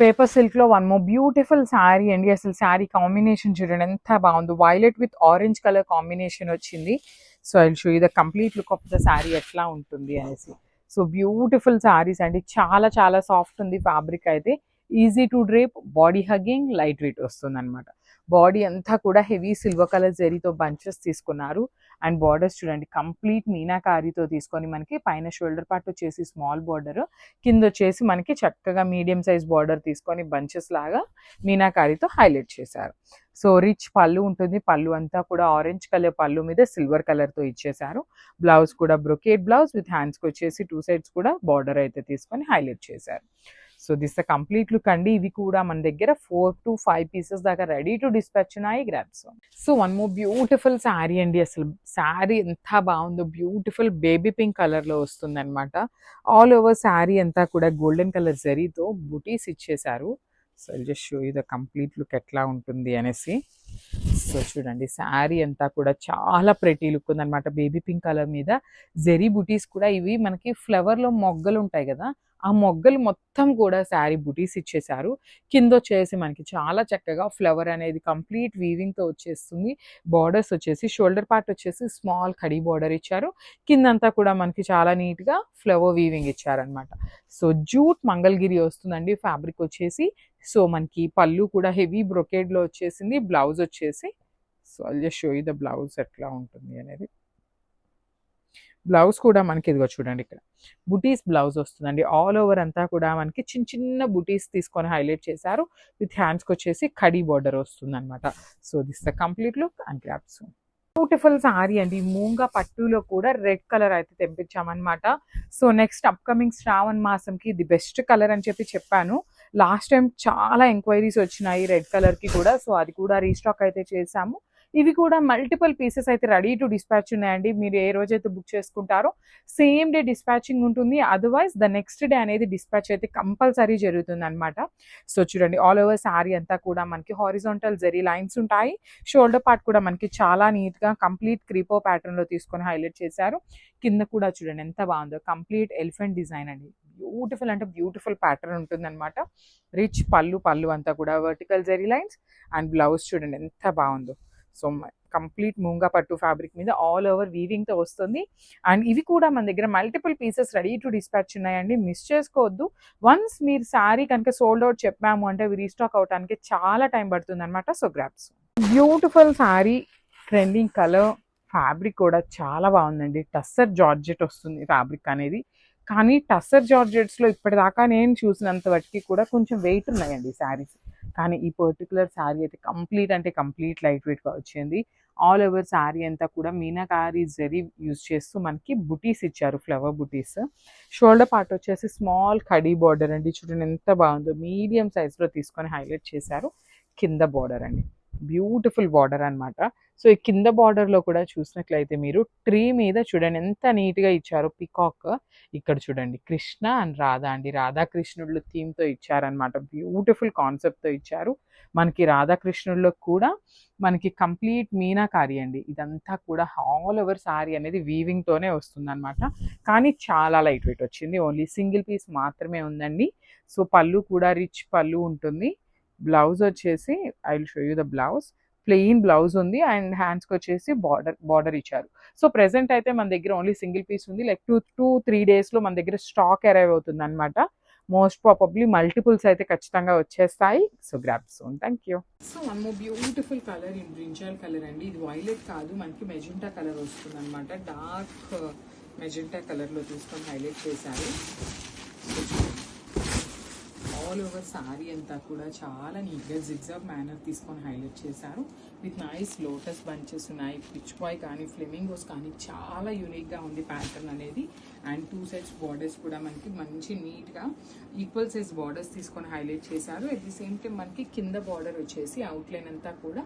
Paper సిల్క్లో one more beautiful sari అండి అసలు శారీ కాంబినేషన్ చూడండి ఎంత బాగుంది. Violet with orange colour combination వచ్చింది. So I show the complete look of the sari ఎట్లా ఉంటుంది అనేసి. సో బ్యూటిఫుల్ శారీస్ అండి. చాలా చాలా సాఫ్ట్ ఉంది ఫ్యాబ్రిక్ అయితే. Easy to drape body hugging light weight వస్తుంది అనమాట బాడీ అంతా కూడా హెవీ సిల్వర్ కలర్ జరీతో బంచెస్ తీసుకున్నారు. అండ్ బార్డర్స్ చూడండి కంప్లీట్ మీనాకారీతో తీసుకొని మనకి పైన షోల్డర్ పార్ట్ వచ్చేసి స్మాల్ బార్డర్ కింద వచ్చేసి మనకి చక్కగా మీడియం సైజ్ బార్డర్ తీసుకొని బంచెస్ లాగా మీనాకారీతో హైలైట్ చేశారు. సో రిచ్ పళ్ళు ఉంటుంది పళ్ళు అంతా కూడా ఆరెంజ్ కలర్ పళ్ళు మీద సిల్వర్ కలర్తో ఇచ్చేసారు బ్లౌజ్ కూడా బ్రొకేట్ బ్లౌజ్ విత్ హ్యాండ్స్కి వచ్చేసి టూ సైడ్స్ కూడా బార్డర్ అయితే తీసుకొని హైలైట్ చేశారు. So this the complete look అండి. ఇవి కూడా మన దగ్గర ఫోర్ టు ఫైవ్ పీసెస్ దాకా రెడీ టు డిస్పాచ్ ఉన్నాయి grabs so one more beautiful sari అండి అసలు. శారీ ఎంత బాగుందో. బ్యూటిఫుల్ బేబీ పింక్ కలర్లో వస్తుంది అనమాట ఆల్ ఓవర్ శారీ అంతా కూడా గోల్డెన్ కలర్ జరీతో బుటీస్ ఇచ్చేశారు. So just show you the complete look ఎట్లా ఉంటుంది అనేసి. సో చూడండి శారీ అంతా కూడా చాలా ప్రెటీ లుక్ ఉందన్నమాట. బేబీ పింక్ కలర్ మీద. జెరీ బుటీస్ కూడా ఇవి మనకి ఫ్లవర్లో మొగ్గలు ఉంటాయి కదా. ఆ మొగ్గలు మొత్తం కూడా శారీ బుటీస్ ఇచ్చేసారు కింద వచ్చేసి మనకి చాలా చక్కగా ఫ్లవర్ అనేది కంప్లీట్ వీవింగ్తో వచ్చేస్తుంది. బార్డర్స్ వచ్చేసి షోల్డర్ పార్ట్ వచ్చేసి స్మాల్ కడీ బార్డర్ ఇచ్చారు. కిందంతా కూడా మనకి చాలా నీట్గా ఫ్లవర్ వీవింగ్ ఇచ్చారనమాట సో జూట్ మంగళగిరి వస్తుందండి ఫ్యాబ్రిక్ వచ్చేసి. సో మనకి పళ్ళు కూడా హెవీ బ్రొకేడ్లో వచ్చేసింది బ్లౌజ్ వచ్చేసి. So I'll just show the blouse ఎట్లా ఉంటుంది అనేది. బ్లౌజ్ కూడా మనకి ఇదిగో చూడండి ఇక్కడ. బుటీస్ బ్లౌజ్ వస్తుందండి. ఆల్ ఓవర్ అంతా కూడా మనకి చిన్న చిన్న బుటీస్ తీసుకొని హైలైట్ చేశారు. విత్ హ్యాండ్స్కి వచ్చేసి కడీ బార్డర్ వస్తుంది అనమాట so this the complete look and grabs beautiful sari అండి. మూంగా పట్టులో కూడా రెడ్ కలర్ అయితే తెప్పించామన్నమాట. సో నెక్స్ట్ అప్కమింగ్ శ్రావణ్ మాసంకి ఇది బెస్ట్ కలర్ అని చెప్పి చెప్పాను. లాస్ట్ టైం చాలా ఎంక్వైరీస్ వచ్చినాయి రెడ్ కలర్కి కూడా. సో అది కూడా రీస్టాక్ అయితే చేశాము. ఇవి కూడా మల్టిపుల్ పీసెస్ అయితే రెడీ టు డిస్పాచ్ ఉన్నాయండి. మీరు ఏ రోజైతే బుక్ చేసుకుంటారో సేమ్ డే డిస్పాచింగ్ ఉంటుంది. అదర్వైజ్ ద నెక్స్ట్ డే అనేది డిస్పాచ్ అయితే కంపల్సరీ జరుగుతుంది అనమాట సో చూడండి ఆల్ ఓవర్ శారీ అంతా కూడా మనకి హారిజాంటల్ జరీ లైన్స్ ఉంటాయి. షోల్డర్ పార్ట్ కూడా మనకి చాలా నీట్గా కంప్లీట్ క్రీపో ప్యాటర్న్లో తీసుకొని హైలైట్ చేశారు. కింద కూడా చూడండి ఎంత బాగుందో. కంప్లీట్ ఎలిఫెంట్ డిజైన్ అండి. బ్యూటిఫుల్ అంటే బ్యూటిఫుల్ ప్యాటర్న్ ఉంటుంది అనమాట రిచ్ పళ్ళు పళ్ళు అంతా కూడా వర్టికల్ జరీ లైన్స్ అండ్ బ్లౌజ్ చూడండి ఎంత బాగుందో. సో కంప్లీట్ మూంగా పట్టు ఫ్యాబ్రిక్ మీద ఆల్ ఓవర్ వీవింగ్తో వస్తుంది. అండ్ ఇవి కూడా మన దగ్గర multiple pieces ready to dispatch ఉన్నాయండి. మిస్ చేసుకోవద్దు. వన్స్ మీరు శారీ కనుక సోల్డ్ అవుట్ చెప్పాము అంటే అవి రీస్టాక్ అవడానికి చాలా టైం పడుతుంది అనమాట so grabs beautiful sari trending colour fabric కూడా చాలా బాగుందండి. టస్సర్ జార్జెట్ వస్తుంది ఫ్యాబ్రిక్ అనేది. కానీ టస్సర్ జార్జెట్స్లో ఇప్పటిదాకా నేను చూసినంత వాటికి కూడా కొంచెం వెయిట్ ఉన్నాయండి శారీస్. కానీ ఈ పర్టికులర్ శారీ అయితే కంప్లీట్ అంటే కంప్లీట్ లైట్ వెయిట్గా వచ్చింది. ఆల్ ఓవర్ శారీ అంతా కూడా మీనాకారి జరీ యూజ్ చేస్తూ మనకి బుటీస్ ఇచ్చారు ఫ్లవర్ బుటీస్ షోల్డర్ పార్ట్ వచ్చేసి స్మాల్ కడీ బార్డర్ అండి. చూడండి ఎంత బాగుందో. మీడియం సైజ్లో తీసుకొని హైలైట్ చేశారు. కింద బార్డర్ అండి. బ్యూటిఫుల్ బార్డర్ అన్నమాట. సో ఈ కింద బార్డర్లో కూడా చూసినట్లయితే మీరు ట్రీ మీద చూడండి ఎంత నీట్గా ఇచ్చారో పికాక్. ఇక్కడ చూడండి కృష్ణ అండ్ రాధా అండి. రాధాకృష్ణుళ్ళు థీమ్తో ఇచ్చారనమాట బ్యూటిఫుల్ కాన్సెప్ట్తో ఇచ్చారు. మనకి రాధాకృష్ణుల్లో కూడా మనకి కంప్లీట్ మీనాకారి అండి. ఇదంతా కూడా ఆల్ ఓవర్ సారీ అనేది వీవింగ్తోనే వస్తుంది అనమాట కానీ చాలా లైట్ వెయిట్ వచ్చింది. ఓన్లీ సింగిల్ పీస్ మాత్రమే ఉందండి. సో పళ్ళు కూడా రిచ్ పళ్ళు ఉంటుంది. బ్లౌజ్ వచ్చేసి I will show you the blouse. Plain blouse ఉంది అండ్ హ్యాండ్స్కి వచ్చేసి బార్డర్ బార్డర్ ఇచ్చారు. సో ప్రెసెంట్ అయితే మన దగ్గర ఓన్లీ సింగిల్ పీస్ ఉంది. లైక్ టూ టూ త్రీ డేస్లో మన దగ్గర స్టాక్ అరైవ్ అవుతుంది అనమాట మోస్ట్ ప్రాబబ్లీ మల్టిపుల్స్ అయితే ఖచ్చితంగా వచ్చేస్తాయి. So grab soon thank you. So one more beautiful colour in brinjal colour అండి. ఇది వైలెట్ కాదు మనకి మెజెంటా కలర్ వస్తుంది అనమాట డార్క్ మెజెంటా కలర్లో తీసుకొని హైలైట్ చేశారు. ఆల్ ఓవర్ శారీ అంతా కూడా చాలా నీట్గా జిగ్జాగ్ మేనర్ తీసుకొని హైలైట్ చేశారు. విత్ నైస్ లోటస్ బంచెస్ ఉన్నాయి పిచ్ బాయ్ కానీ ఫ్లెమింగోస్ కానీ చాలా యూనిక్గా ఉంది ప్యాటర్న్ అనేది. అండ్ టూ సైడ్స్ బార్డర్స్ కూడా మనకి మంచి నీట్గా ఈక్వల్ సైజ్ బార్డర్స్ తీసుకొని హైలైట్ చేశారు. అట్ ది సేమ్ టైం మనకి కింద బార్డర్ వచ్చేసి అవుట్లైన్ అంతా కూడా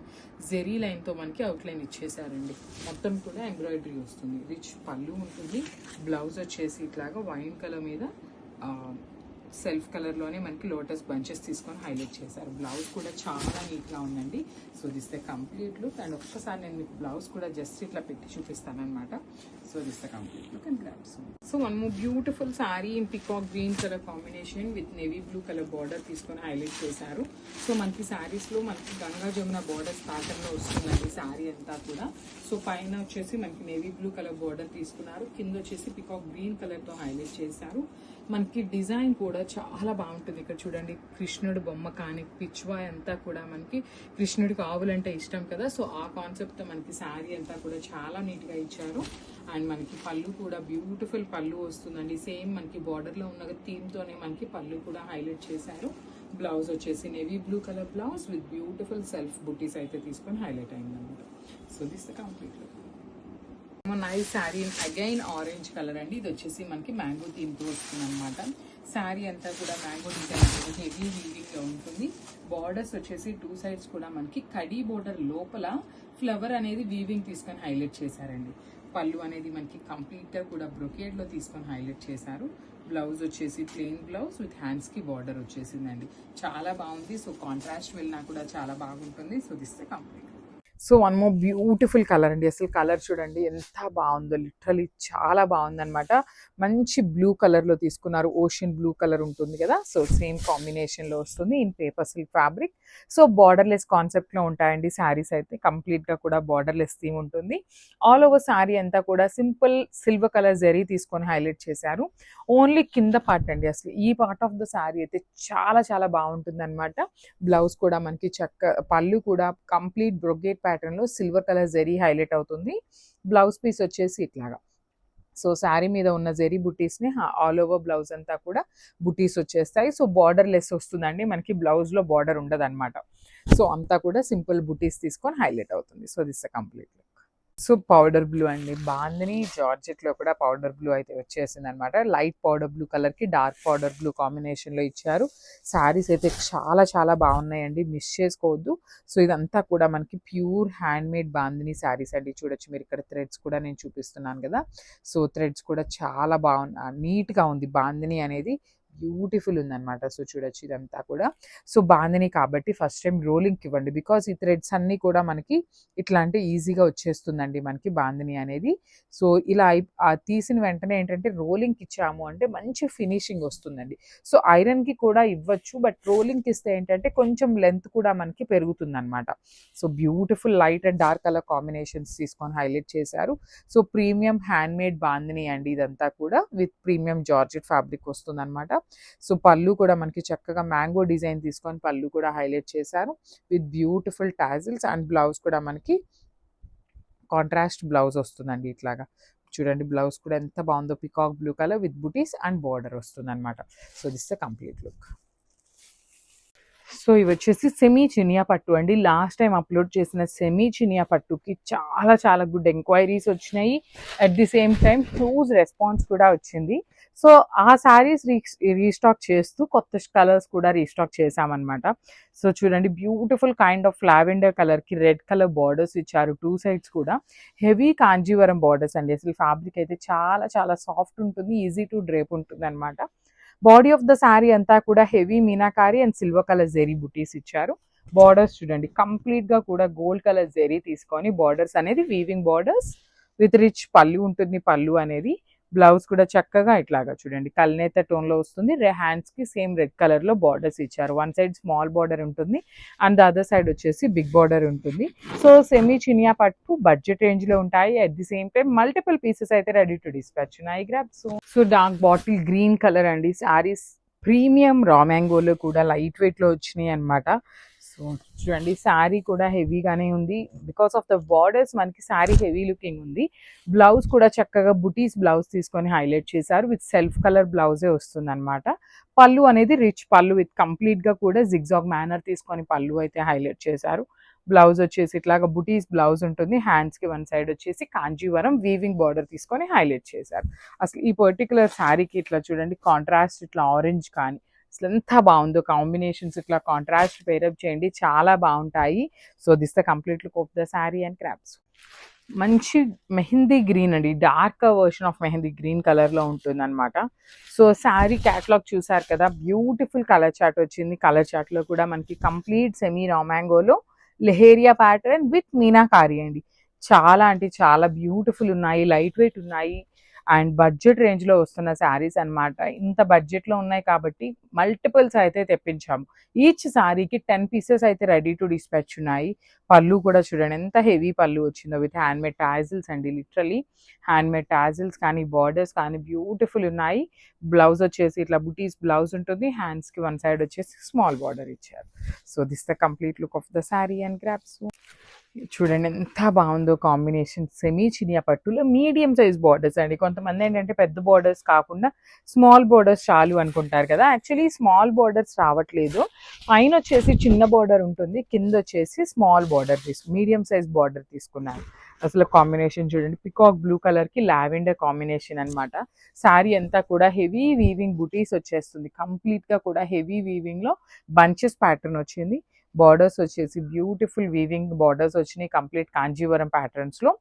జెరీ లైన్తో మనకి అవుట్లైన్ ఇచ్చేసారండి మొత్తం కూడా ఎంబ్రాయిడరీ వస్తుంది. రిచ్ పళ్ళు ఉంటుంది. బ్లౌజ్ వచ్చేసి ఇట్లాగా వైన్ కలర్ మీద సెల్ఫ్ కలర్లోనే మనకి లోటస్ బంచెస్ తీసుకొని హైలైట్ చేశారు. బ్లౌజ్ కూడా చాలా నీట్గా ఉందండి. So this the complete look. And ఒక్కసారి నేను మీకు బ్లౌజ్ కూడా జస్ట్ ఇట్లా పెట్టి so this so one beautiful sari in peacock green colour combination with navy blue colour border తీసుకొని హైలైట్ చేశారు. సో మనకి సారీస్లో మనకి గంగా జమున బార్డర్స్ ప్యాటర్న్లో వస్తుందండి సారీ అంతా కూడా. సో పైన వచ్చేసి మనకి నేవీ బ్లూ కలర్ బార్డర్ తీసుకున్నారు. కింద వచ్చేసి పికాక్ గ్రీన్ కలర్తో హైలైట్ చేశారు. మనకి డిజైన్ కూడా చాలా బాగుంటుంది ఇక్కడ చూడండి. కృష్ణుడు బొమ్మ కానీ పిచ్వాయ్ అంతా కూడా మనకి కృష్ణుడికి ఆవులంటే ఇష్టం కదా. సో ఆ కాన్సెప్ట్ మనకి శారీ అంతా కూడా చాలా నీట్గా ఇచ్చారు. అండ్ మనకి పళ్ళు కూడా బ్యూటిఫుల్ పళ్ళు వస్తుందండి. సేమ్ మనకి బార్డర్లో ఉన్న థీమ్తోనే మనకి పళ్ళు కూడా హైలైట్ చేశారు. బ్లౌజ్ వచ్చేసి navy blue colour blouse with beautiful self butis అయితే తీసుకొని హైలైట్ అయిందన్నమాట. So this the complete look nice sari again orange colour అండి. ఇది వచ్చేసి మనకి మ్యాంగో థీమ్తో వస్తుంది అనమాట శారీ అంతా కూడా మ్యాంగో డిజైన్ హెవీ వీవింగ్లో ఉంటుంది. బార్డర్స్ వచ్చేసి టూ సైడ్స్ కూడా మనకి కడీ బోర్డర్ లోపల ఫ్లవర్ అనేది వీవింగ్ తీసుకొని హైలైట్ చేశారండి. పళ్ళు అనేది మనకి కంప్లీట్గా కూడా బ్రొకేడ్లో తీసుకొని హైలైట్ చేశారు. బ్లౌజ్ వచ్చేసి ప్లెయిన్ బ్లౌజ్ విత్ హ్యాండ్స్కి బార్డర్ వచ్చేసిందండి. చాలా బాగుంది. సో కాంట్రాస్ట్ వెళ్ళినా కూడా చాలా బాగుంటుంది. So this complete. So one more beautiful colour అండి. అసలు కలర్ చూడండి ఎంత బాగుందో లిటరలీ చాలా బాగుందనమాట మంచి బ్లూ కలర్లో తీసుకున్నారు. ఓషన్ బ్లూ కలర్ ఉంటుంది కదా సో సేమ్ కాంబినేషన్లో వస్తుంది in paper silk fabric. So borderless కాన్సెప్ట్లో ఉంటాయండి శారీస్ అయితే కంప్లీట్గా కూడా బార్డర్లెస్ థీమ్ ఉంటుంది. ఆల్ ఓవర్ శారీ అంతా కూడా సింపుల్ సిల్వర్ కలర్ జరీ తీసుకొని హైలైట్ చేశారు. ఓన్లీ కింద పార్ట్ అండి అసలు. ఈ పార్ట్ ఆఫ్ ద శారీ అయితే చాలా చాలా బాగుంటుంది అనమాట బ్లౌజ్ కూడా మనకి చక్క పళ్ళు కూడా కంప్లీట్ బ్రొగేట్ ప్యాటర్న్లో సిల్వర్ కలర్ జెరీ హైలైట్ అవుతుంది. బ్లౌజ్ పీస్ వచ్చేసి ఇట్లాగా. సో శారీ మీద ఉన్న జెరీ బుటీస్ని ఆల్ ఓవర్ బ్లౌజ్ అంతా కూడా బుటీస్ వచ్చేస్తాయి. సో బార్డర్ లెస్ వస్తుందండి. మనకి బ్లౌజ్లో బార్డర్ ఉండదు అనమాట సో అంతా కూడా సింపుల్ బుటీస్ తీసుకొని హైలైట్ అవుతుంది. So this complete so powder blue అండి. బాగుందని జార్జెట్లో కూడా పౌడర్ బ్లూ అయితే వచ్చేసింది అనమాట లైట్ పౌడర్ బ్లూ కలర్కి డార్క్ పౌడర్ బ్లూ కాంబినేషన్లో ఇచ్చారు. శారీస్ అయితే చాలా చాలా బాగున్నాయండి. మిస్ చేసుకోవద్దు. సో ఇదంతా కూడా మనకి pure hand made bandhani saris అండి. చూడొచ్చు మీరు ఇక్కడ థ్రెడ్స్ కూడా నేను చూపిస్తున్నాను కదా. సో థ్రెడ్స్ కూడా చాలా బాగున్నా నీట్గా ఉంది. బాందిని అనేది బ్యూటిఫుల్ ఉందన్నమాట. సో చూడొచ్చు ఇదంతా కూడా. సో బాగుంది కాబట్టి ఫస్ట్ టైం రోలింగ్కి ఇవ్వండి. బికాస్ ఈ థ్రెడ్స్ అన్నీ కూడా మనకి ఇట్లా అంటే ఈజీగా వచ్చేస్తుందండి మనకి బాందిని అనేది. సో ఇలా ఆ తీసిన వెంటనే ఏంటంటే రోలింగ్కి ఇచ్చాము అంటే మంచి ఫినిషింగ్ వస్తుందండి. సో ఐరన్కి కూడా ఇవ్వచ్చు. బట్ రోలింగ్కి ఇస్తే ఏంటంటే కొంచెం లెంత్ కూడా మనకి పెరుగుతుందనమాట so beautiful light and dark colour combinations తీసుకొని హైలైట్ చేశారు. So premium hand made bandhani అండి ఇదంతా కూడా. విత్ ప్రీమియం జార్జెట్ ఫ్యాబ్రిక్ వస్తుందన్నమాట. సో పళ్ళు కూడా మనకి చక్కగా మ్యాంగో డిజైన్ తీసుకొని పళ్ళు కూడా హైలైట్ చేశారు. With beautiful tassels and blouse కూడా మనకి కాంట్రాస్ట్ బ్లౌజ్ వస్తుందండి ఇట్లాగా. చూడండి బ్లౌజ్ కూడా ఎంత బాగుందో peacock blue colour with butis and border వస్తుంది అనమాట so this the complete look. So ఇవి వచ్చేసి సెమీ చినియా పట్టు అండి. లాస్ట్ టైం అప్లోడ్ చేసిన సెమీ చినియా పట్టుకి చాలా చాలా గుడ్ ఎంక్వైరీస్ వచ్చినాయి. At the same time huge response కూడా వచ్చింది. సో ఆ శారీస్ రీ రీస్టాక్ చేస్తూ కొత్త కలర్స్ కూడా రీస్టాక్ చేసామన్నమాట సో చూడండి బ్యూటిఫుల్ కైండ్ ఆఫ్ లావెండర్ కలర్కి రెడ్ కలర్ బార్డర్స్ ఇచ్చారు టూ సైడ్స్ కూడా. హెవీ కాంజీవరం బార్డర్స్ అండి. అసలు ఫ్యాబ్రిక్ అయితే చాలా చాలా సాఫ్ట్ ఉంటుంది ఈజీ టు డ్రేప్ ఉంటుంది అనమాట బాడీ ఆఫ్ ద శారీ అంతా కూడా heavy meenakari and silver colour zari butis ఇచ్చారు. బార్డర్స్ చూడండి కంప్లీట్గా కూడా గోల్డ్ కలర్ జెరీ తీసుకొని బార్డర్స్ అనేది వీవింగ్ బార్డర్స్ విత్ రిచ్ పళ్ళు ఉంటుంది పళ్ళు అనేది. బ్లౌజ్ కూడా చక్కగా ఇట్లాగా చూడండి. కల్నేత టోన్లో వస్తుంది హ్యాండ్స్కి సేమ్ రెడ్ కలర్లో బార్డర్స్ ఇచ్చారు. వన్ సైడ్ స్మాల్ బార్డర్ ఉంటుంది. అండ్ అదర్ సైడ్ వచ్చేసి బిగ్ బార్డర్ ఉంటుంది. సో సెమీ చినియా పట్టు బడ్జెట్ రేంజ్లో ఉంటాయి. At the same time multiple pieces అయితే ready to dispatch. I grab so so dark bottle green colour అండి. శారీస్ ప్రీమియం రా మ్యాంగోలో కూడా లైట్ వెయిట్లో వచ్చినాయి అనమాట సో చూడండి శారీ కూడా హెవీగానే ఉంది. బికాస్ ఆఫ్ ద బార్డర్స్ మనకి శారీ హెవీ లుకింగ్ ఉంది. బ్లౌజ్ కూడా చక్కగా బుటీస్ బ్లౌజ్ తీసుకొని హైలైట్ చేశారు. విత్ సెల్ఫ్ కలర్ బ్లౌజే వస్తుంది అనమాట పళ్ళు అనేది రిచ్ పళ్ళు విత్ కంప్లీట్గా కూడా జిగ్జాగ్ మేనర్ తీసుకొని పళ్ళు అయితే హైలైట్ చేశారు. బ్లౌజ్ వచ్చేసి ఇట్లాగా బుటీస్ బ్లౌజ్ ఉంటుంది. హ్యాండ్స్కి వన్ సైడ్ వచ్చేసి కాంజీవరం వీవింగ్ బార్డర్ తీసుకొని హైలైట్ చేశారు. అసలు ఈ పర్టికులర్ శారీకి ఇట్లా చూడండి కాంట్రాస్ట్ ఇట్లా ఆరెంజ్ కానీ అసలు ఎంత బాగుందో కాంబినేషన్స్ ఇట్లా కాంట్రాస్ట్ పేరప్ చేయండి. చాలా బాగుంటాయి. So this the complete look of the sari and crops మంచి మెహందీ గ్రీన్ అండి. Dark version of mehndi green కలర్లో ఉంటుంది అనమాట సో శారీ క్యాటలాగ్ చూసారు కదా? బ్యూటిఫుల్ కలర్ చాట్ వచ్చింది. కలర్ చాట్లో కూడా మనకి కంప్లీట్ సెమీ రామాంగోలో లెహేరియా ప్యాటర్న్ విత్ మీనాకారి అండి. చాలా అంటే చాలా బ్యూటిఫుల్ ఉన్నాయి. లైట్ వెయిట్ ఉన్నాయి. అండ్ బడ్జెట్ రేంజ్లో వస్తున్న శారీస్ అన్నమాట. ఇంత బడ్జెట్లో ఉన్నాయి కాబట్టి మల్టిపుల్స్ అయితే తెప్పించాము. ఈచ్ శారీకి టెన్ పీసెస్ అయితే రెడీ టు డిస్పాచ్ ఉన్నాయి. పళ్ళు కూడా చూడండి ఎంత హెవీ పళ్ళు వచ్చిందో విత్ హ్యాండ్ మేడ్ టాజిల్స్ అండి లిటరలీ. హ్యాండ్ మేడ్ టాజిల్స్ కానీ బార్డర్స్ కానీ బ్యూటిఫుల్ ఉన్నాయి. బ్లౌజ్ వచ్చేసి ఇట్లా బుటీస్ బ్లౌజ్ ఉంటుంది. హ్యాండ్స్కి వన్ సైడ్ వచ్చేసి స్మాల్ బార్డర్ ఇచ్చారు. So this the complete look of the sari and grasp. చూడండి ఎంత బాగుందో కాంబినేషన్ సెమీ చినియా పట్టులో మీడియం సైజ్ బార్డర్స్ అండి. కొంతమంది ఏంటంటే పెద్ద బార్డర్స్ కాకుండా స్మాల్ బార్డర్స్ చాలు అనుకుంటారు కదా. యాక్చువల్లీ స్మాల్ బార్డర్స్ రావట్లేదు. పైన వచ్చేసి చిన్న బార్డర్ ఉంటుంది. కింద వచ్చేసి స్మాల్ బార్డర్ తీసుకు మీడియం సైజ్ బార్డర్ తీసుకున్నాను అసలు కాంబినేషన్ చూడండి. పికాక్ బ్లూ కలర్కి లావెండర్ కాంబినేషన్ అన్నమాట. శారీ అంతా కూడా హెవీ వీవింగ్ బుటీస్ వచ్చేస్తుంది. కంప్లీట్గా కూడా హెవీ వీవింగ్లో బంచెస్ ప్యాటర్న్ వచ్చింది. బార్డర్స్ వచ్చేసి బ్యూటిఫుల్ వీవింగ్ బార్డర్స్ వచ్చినాయి కంప్లీట్ కాంజీవరం ప్యాటర్న్స్లో.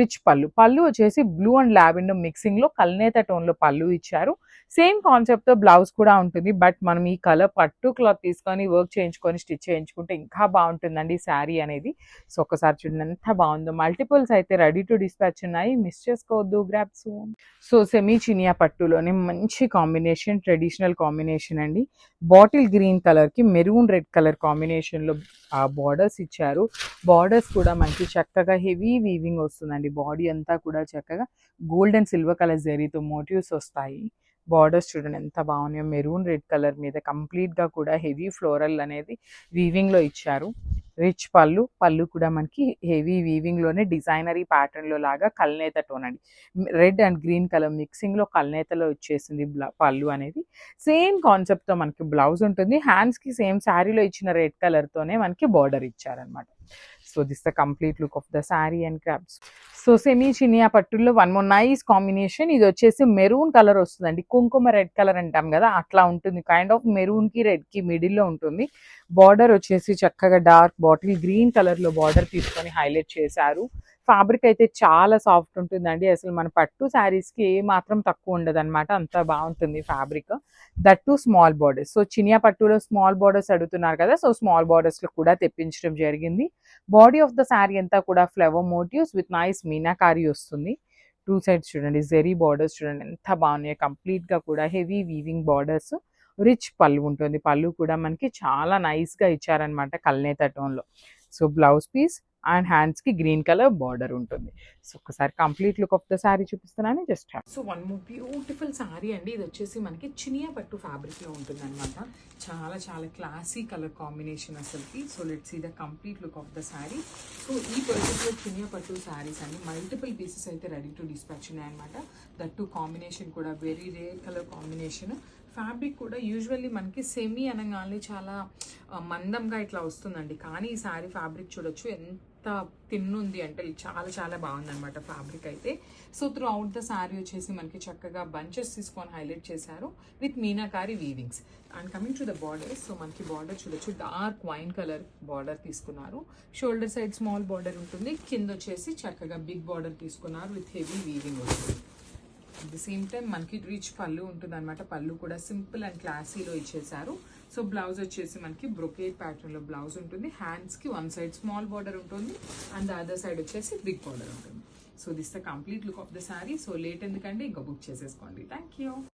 రిచ్ పళ్ళు. పళ్ళు వచ్చేసి బ్లూ అండ్ లావెండర్ మిక్సింగ్లో కల్నేత టోన్లో పళ్ళు ఇచ్చారు. సేమ్ కాన్సెప్ట్తో బ్లౌజ్ కూడా ఉంటుంది. బట్ మనం ఈ కలర్ పట్టు క్లాత్ తీసుకొని వర్క్ చేయించుకొని స్టిచ్ చేయించుకుంటే ఇంకా బాగుంటుందండి శారీ అనేది. సో ఒకసారి చూడండి ఎంత బాగుందో. మల్టిపుల్స్ అయితే రెడీ టు డిస్పాచ్ ఉన్నాయి. మిస్ చేసుకోవద్దు. గ్రాప్స్ సో సెమీ చినియా పట్టులోనే మంచి కాంబినేషన్ ట్రెడిషనల్ కాంబినేషన్ అండి. బాటిల్ గ్రీన్ కలర్కి మెరూన్ రెడ్ కలర్ కాంబినేషన్లో ఆ బార్డర్స్ ఇచ్చారు. బార్డర్స్ కూడా మనకి చక్కగా హెవీ వీవింగ్ వస్తుందండి. బాడీ అంతా కూడా చక్కగా గోల్డ్ అండ్ సిల్వర్ కలర్ జరీతో మోటివ్స్ వస్తాయి. బార్డర్స్ చూడండి ఎంత బాగున్నాయో. మెరూన్ రెడ్ కలర్ మీద కంప్లీట్గా కూడా హెవీ ఫ్లోరల్ అనేది వీవింగ్లో ఇచ్చారు. రిచ్ పళ్ళు. పళ్ళు కూడా మనకి హెవీ వీవింగ్లోనే డిజైనరీ ప్యాటర్న్లో లాగా కల్నేత టోన్ అండి. రెడ్ అండ్ గ్రీన్ కలర్ మిక్సింగ్లో కల్నేతలో వచ్చేసింది పళ్ళు అనేది. సేమ్ కాన్సెప్ట్తో మనకి బ్లౌజ్ ఉంటుంది. హ్యాండ్స్కి సేమ్ శారీలో ఇచ్చిన రెడ్ కలర్ తోనే మనకి బార్డర్ ఇచ్చారనమాట so this the complete look of the sari and crops. So semi చినియా పట్టుల్లో వన్ మోర్ నైస్ కాంబినేషన్. ఇది వచ్చేసి మెరూన్ కలర్ వస్తుందండి. కుంకుమ రెడ్ కలర్ అంటాం కదా అట్లా ఉంటుంది. కైండ్ ఆఫ్ మెరూన్కి రెడ్కి మిడిల్లో ఉంటుంది. బార్డర్ వచ్చేసి చక్కగా డార్క్ బాటిల్ గ్రీన్ కలర్లో బార్డర్ తీసుకొని హైలైట్ చేశారు. ఫ్యాబ్రిక్ అయితే చాలా సాఫ్ట్ ఉంటుందండి. అసలు మన పట్టు శారీస్కి ఏ మాత్రం తక్కువ ఉండదు అనమాట అంత బాగుంటుంది fabric. That too small borders. So Chiniya పట్టులో స్మాల్ బార్డర్స్ అడుగుతున్నారు కదా! సో స్మాల్ బార్డర్స్లో కూడా తెప్పించడం జరిగింది. బాడీ ఆఫ్ ద శారీ అంతా కూడా flower motifs with nice meenakari వస్తుంది. టూ సైడ్స్ చూడండి. జెరీ బార్డర్స్ చూడండి. ఎంత బాగున్నాయి. కంప్లీట్గా కూడా హెవీ వీవింగ్ బార్డర్స్. రిచ్ పళ్ళు ఉంటుంది. పళ్ళు కూడా మనకి చాలా నైస్గా ఇచ్చారనమాట కల్నేత టోన్లో సో బ్లౌజ్ పీస్ అండ్ హ్యాండ్స్కి గ్రీన్ కలర్ బార్డర్ ఉంటుంది. సో ఒకసారి complete look of the sari చూపిస్తున్నాను. Just so one more beautiful sari అండి. ఇది వచ్చేసి మనకి చినియా పట్టు ఫ్యాబ్రిక్లో ఉంటుంది అనమాట చాలా చాలా క్లాసీ కలర్ కాంబినేషన్ అసలుకి. So let see the complete look of the sari. So ఈ పర్టికులర్ చినియా పట్టు శారీస్ అన్ని మల్టిపుల్ పీసెస్ అయితే రెడీ టు డిస్పాచ్ ఉన్నాయన్నమాట. దట్ టు కాంబినేషన్ కూడా very rare colour combination fabric కూడా యూజువల్లీ మనకి సెమీ అనగానే చాలా మందంగా ఇట్లా వస్తుందండి. కానీ ఈ శారీ ఫ్యాబ్రిక్ చూడొచ్చు. ఎంత ఎంత తిన్నుంది అంటే చాలా చాలా బాగుందన్నమాట ఫ్యాబ్రిక్ అయితే. So throughout the sari వచ్చేసి మనకి చక్కగా బంచెస్ తీసుకొని హైలైట్ చేశారు with meenakari weavings and coming to the border so మనకి బార్డర్ చూడొచ్చు. డార్క్ వైన్ కలర్ బార్డర్ తీసుకున్నారు. షోల్డర్ సైడ్ స్మాల్ బార్డర్ ఉంటుంది. కింద వచ్చేసి చక్కగా బిగ్ బార్డర్ తీసుకున్నారు విత్ హెవీ వీవింగ్ వస్తుంది. అట్ ది సేమ్ టైం మనకి రిచ్ పళ్ళు ఉంటుంది అనమాట పళ్ళు కూడా సింపుల్ అండ్ క్లాసీలో ఇచ్చేసారు సో బ్లౌజ్ వచ్చేసి మనకి బ్రొకేట్ ప్యాటర్న్లో బ్లౌజ్ ఉంటుంది. హ్యాండ్స్కి వన్ సైడ్ స్మాల్ బార్డర్ ఉంటుంది. అండ్ ద అదర్ సైడ్ వచ్చేసి బిగ్ బార్డర్ ఉంటుంది. So this the complete look of the sari so late ఎందుకంటే ఇంకా బుక్ చేసేసుకోండి. Thank you